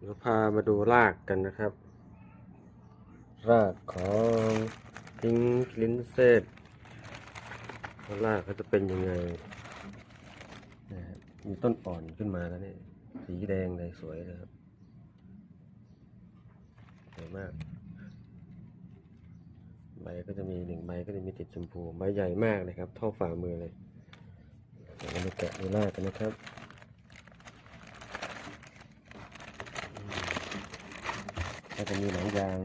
เดี๋ยวพามาดูรากกันนะครับ รากของพิงคลินเซตรากเขาจะเป็นยังไงนะฮะมีต้นอ่อนขึ้นมาแล้วนี่สีแดงเลยสวยเลยครับสวยมากใบก็จะมีหนึ่งใบก็จะมีติดชมพูใบใหญ่มากเลยครับ เท่าฝ่ามือเลยเดี๋ยวมาแกะดูรากกันนะครับอืม ก็จะมีหนังยาง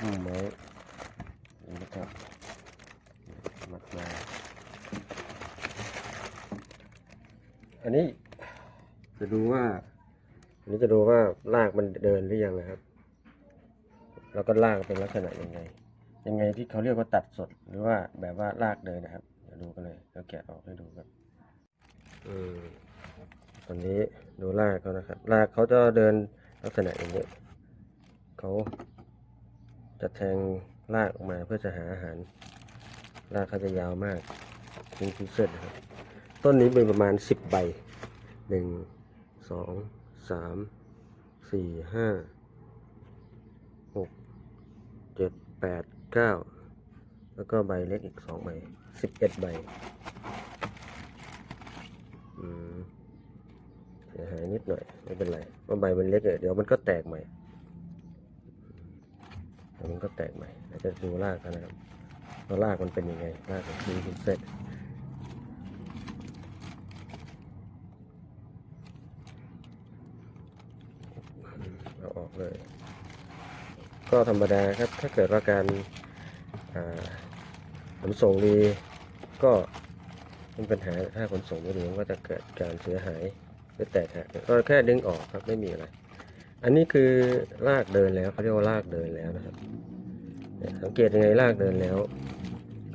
หุ้มไว้นี่นะครับมัดมาอันนี้จะดูว่า อันนี้จะดูว่ารากมันเดินหรือยังนะครับ แล้วก็รากเป็นลักษณะยังไง ยังไงที่เขาเรียกว่าตัดสดหรือว่าแบบว่ารากเดินนะครับเดี๋ยวดูกันเลยเราแกะออกให้ดูครับอืมตอนนี้ดูรากเขานะครับรากเขาจะเดินลักษณะอย่างนี้ เขาจะแทงรากออกมาเพื่อจะหาอาหารรากเขาจะยาวมากเป็นพิเศษนะครับต้นนี้เป็นประมาณสิบใบหนึ่งสองสามสี่ห้าหกเจ็ดแปดเก้าแล้วก็ใบเล็กอีกสองใบสิบเอ็ดใบอืมเสียหายนิดหน่อยไม่เป็นไรเพราะใบมันเล็กเดี๋ยวมันก็แตกใหม่ มันก็แตกใหม่เราจะดูรากกันนะครับว่ารากมันเป็นยังไงรากของซีฟินเซตเอาออกเลย ก็ธรรมดาครับถ้าเกิดว่าการขนส่งดีก็มีปัญหาถ้าขนส่งไม่ดีมันก็จะเกิดการเสียหายหรือแตกหักก็แค่ดึงออกครับไม่มีอะไร อันนี้คือรากเดินแล้วเขาเรียกว่ารากเดินแล้วนะครับ สังเกตยังไงรากเดินแล้ว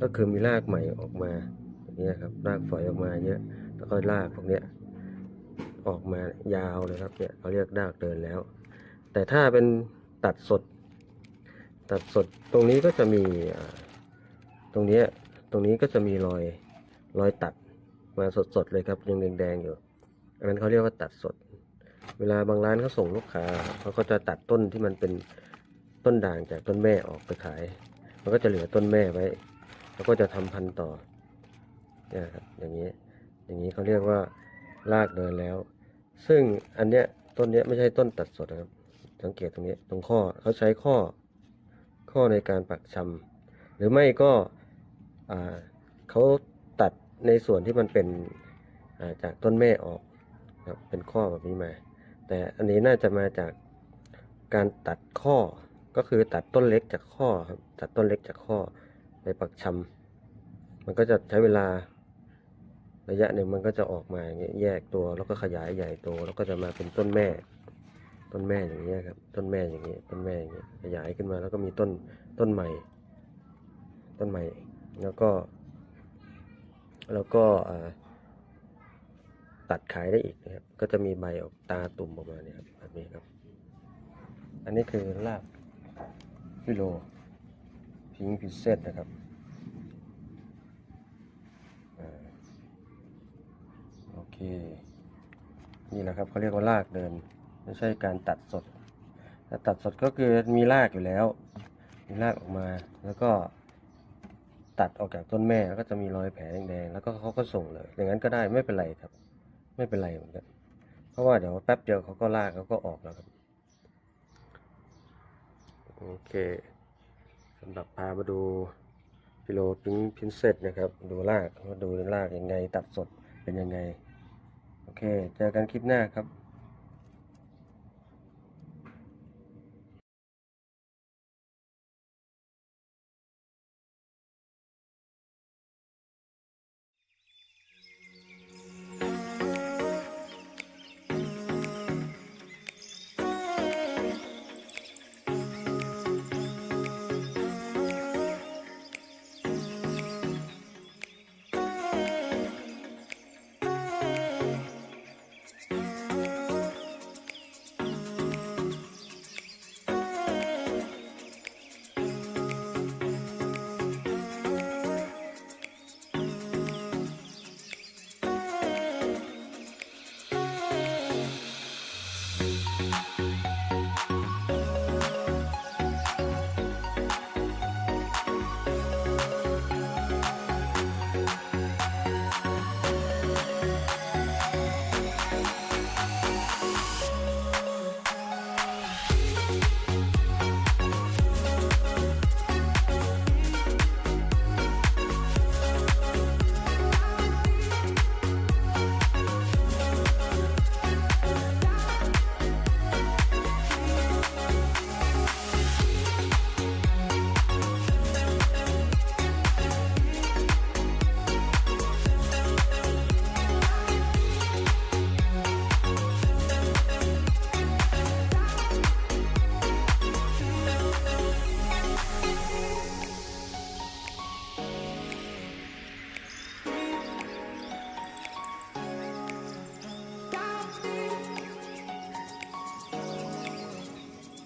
ก็คือมีรากใหม่ออกมาอย่างนี้ยครับรากฝอยออกมาเยอะ แล้วก็รากพวกเนี้ยออกมายาวเลยครับเนี่ยเขาเรียกรากเดินแล้ว แต่ถ้าเป็นตัดสด ตัดสดตรงนี้ก็จะมีตรงนี้ตรงนี้ก็จะมีรอยรอยตัดมาสดๆเลยครับยังแดงๆอยู่อันนั้นเขาเรียกว่าตัดสด เวลาบางร้านเขาส่งลูกค้าเขาก็จะตัดต้นที่มันเป็นต้นด่างจากต้นแม่ออกไปขาย มันก็จะเหลือต้นแม่ไว้ แล้วก็จะทำพันธุ์ต่อนี่ยครับอย่างนี้ อย่างนี้เขาเรียกว่ารากเดินแล้ว ซึ่งอันเนี้ยต้นเนี้ยไม่ใช่ต้นตัดสดนะครับ สังเกตตรงนี้ตรงข้อเขาใช้ข้อข้อในการปักชำหรือไม่ก็อ่าเขาตัดในส่วนที่มันเป็นจากต้นแม่ออกครับเป็นข้อแบบนี้มา แต่อันนี้น่าจะมาจากการตัดข้อก็คือตัดต้นเล็กจากข้อครับตัดต้นเล็กจากข้อไปปักชำมันก็จะใช้เวลาระยะหนึ่งมันก็จะออกมาอย่างเงี้ยแยกตัวแล้วก็ขยายใหญ่โตแล้วก็จะมาเป็นต้นแม่ ต้นแม่อย่างเงี้ยครับ ต้นแม่อย่างเงี้ยต้นแม่อย่างเงี้ยขยายขึ้นมาแล้วก็มีต้นต้นใหม่ ต้นใหม่ แล้วก็ แล้วก็อ่า ตัดขายได้อีกนะครับ ก็จะมีใบออกตาตุ่มออกมาเนี่ยครับแบบนี้ครับ อันนี้คือรากฟิโลพิงพิเซตนะครับอโอเค นี่แหละครับเขาเรียกว่ารากเดิน ไม่ใช่การตัดสดถ้าตัดสดก็คือมีรากอยู่แล้ว มีรากออกมา แล้วก็ตัดออกจากต้นแม่แล้วก็จะมีรอยแผลแดงๆ แล้วก็เขาก็ส่งเลย อย่างนั้นก็ได้ไม่เป็นไรครับ ไม่เป็นไรเหมือนกันเพราะว่าเดี๋ยวแป๊บเดียวเขาก็ลากเขาก็ออกแล้วครับ โอเคสำหรับพามาดูพิโลพิงพินเซตนะครับ ดูลากว่าดูลากยังไงตัดสดเป็นยังไง โอเค เจอกันคลิปหน้าครับ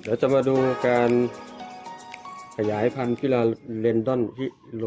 เดี๋ยวจะมาดูการขยายพันธุ์พิลาเรนดอนฮิโล